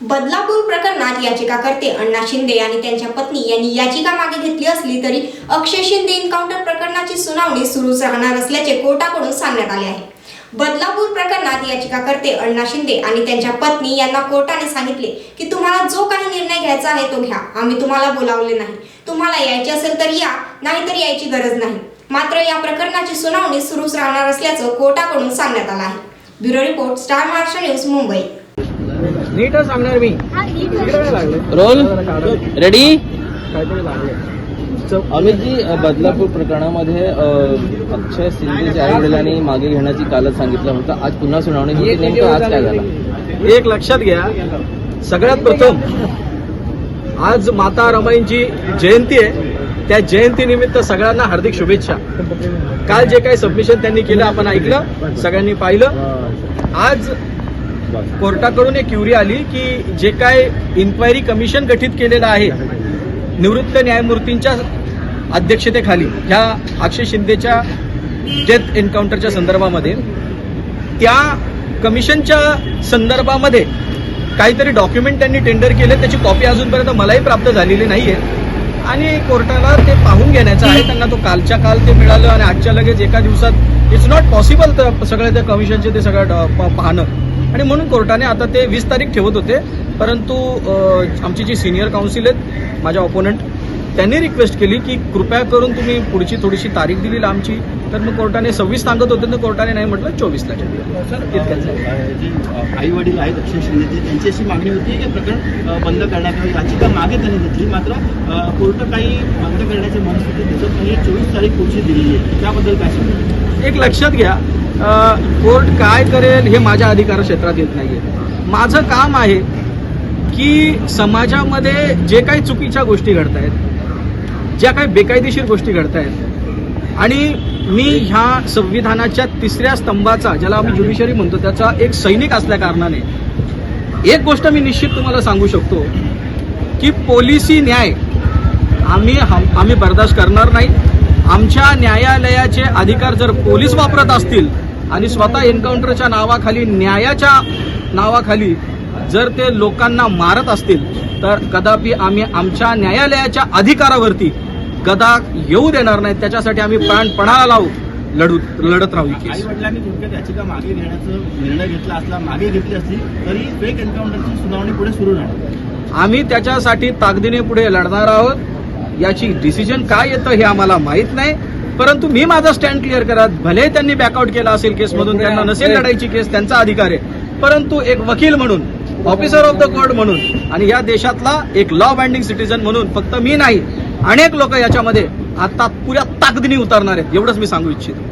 बदलापूर प्रकरणात याचिकाकर्ते अण्णा शिंदे आणि त्यांच्या पत्नी यांनी याचिका मागे घेतली असली तरी अक्षय शिंदे एन्काउंटर प्रकरणाची सुनावणी सुरूच राहणार असल्याचे कोर्टाकडून सांगण्यात आले आहे. बदलापूर प्रकरणात याचिकाकर्ते अण्णा शिंदे आणि त्यांच्या पत्नी यांना कोर्टाने सांगितले की तुम्हाला जो काही निर्णय घ्यायचा आहे तो घ्या. आम्ही तुम्हाला बोलावले नाही. तुम्हाला यायचे असेल तर या नाहीतर यायची गरज नाही. मात्र या प्रकरणाची सुनावणी सुरूच राहणार असल्याचं कोर्टाकडून सांगण्यात आलं आहे. Bureau report star Maharashtra news Mumbai. नीटच सांगणार मी. इकडे काय लागले रोल रेडी? अमितजी बदलापूर प्रकरणामध्ये अक्षय शिंदेच्या आई वडिलांनी मागे घेण्याची कालच सांगितलं होतं. आज पुन्हा सुनावणी होती. नेमकं आज काय झालं? एक लक्षात घ्या. सगळ्यात प्रथम आज माता रमाईंची जयंती आहे. त्या जयंतीनिमित्त सगळ्यांना हार्दिक शुभेच्छा. काल जे काही सबमिशन त्यांनी केलं आपण ऐकलं सगळ्यांनी पाहिलं. आज कोर्टाकडून एक क्युरी आली की जे काय इन्क्वायरी कमिशन गठीत केलेलं आहे निवृत्त न्यायमूर्तींच्या अध्यक्षतेखाली ह्या अक्षय शिंदेच्या डेथ एन्काउंटरच्या संदर्भामध्ये त्या कमिशनच्या संदर्भामध्ये काहीतरी डॉक्युमेंट त्यांनी टेंडर केले त्याची कॉपी अजूनपर्यंत मलाही प्राप्त झालेली नाहीये. आणि कोर्टाला ते पाहून घेण्याचं आहे त्यांना तो कालच्या काल ते मिळालं आणि आजच्या लगेच एका दिवसात इट्स नॉट पॉसिबल तर सगळ्या त्या कमिशनचे ते सगळं पाहणं. आणि म्हणून कोर्टाने आता ते वीस तारीख ठेवत होते. परंतु आमची जी सिनियर काउन्सिल आहेत माझ्या ऑपोनंट त्यांनी रिक्वेस्ट केली की कृपया करून तुम्ही पुढची थोडीशी तारीख दिली लांबची तर मग कोर्टाने सव्वीस सांगत होते तर कोर्टाने नाही म्हटलं चोवीसला इतकंच आहे. आई वडील आहेत अक्षय शिंदेचे त्यांची अशी मागणी होती की प्रकरण बंद करण्यात यावे याचिका मागे त्यांनी घेतली. मात्र कोर्ट काही बंद करण्याची मनस्थिती दिसत नाही चोवीस तारीख पुढची दिलेली आहे. त्याबद्दल काय एक लक्षात घ्या कोर्ट काय करेल हे माझ्या अधिकार क्षेत्रात येत नाहीये. माझं काम आहे की समाजामध्ये जे काही चुकीच्या गोष्टी घडत आहेत ज्या काही बेकायदेशीर गोष्टी घडत आहेत आणि मी ह्या संविधानाच्या तिसऱ्या स्तंभाचा ज्याला आम्ही ज्युडिशरी म्हणतो त्याचा एक सैनिक असल्या कारणाने एक गोष्ट मी निश्चित तुम्हाला सांगू शकतो की पोलिसी न्याय आम्ही हम- आम्ही बर्दाश्त करणार नाही. आमच्या न्यायालयाचे अधिकार जर पोलीस वापरत असतील आणि स्वतः एन्काउंटरच्या नावाखाली न्यायाच्या नावाखाली जर ते लोकांना मारत असतील तर कदापि आम्ही आमच्या न्यायालयाच्या अधिकारावरती गदा येऊ देणार नाही. त्याच्यासाठी आम्ही प्राणपणाला लावू लढू लढत राहू आई. वडिलांनी याचिका मागे घेण्याचा निर्णय घेतला असला मागे घेतली असली तरी फेक एन्काउंटरची सुनावणी पुढे सुरू राहणार. आम्ही त्याच्यासाठी ताकदीने पुढे लढणार आहोत. याची डिसिजन काय येतं हे आम्हाला माहीत नाही. परंतु मी माझा स्टँड क्लिअर करत भले त्यांनी बॅकआउट केला असेल केसमधून त्यांना नसेल लढायची केस त्यांचा अधिकार आहे. परंतु एक वकील म्हणून ऑफिसर ऑफ द कोर्ट म्हणून आणि या देशातला एक लॉ बाइंडिंग सिटीजन म्हणून फक्त मी नाही अनेक लोक याच्यामध्ये आता पुऱ्या ताकदीने उतरणार आहेत. एवढंच मी सांगू इच्छितो.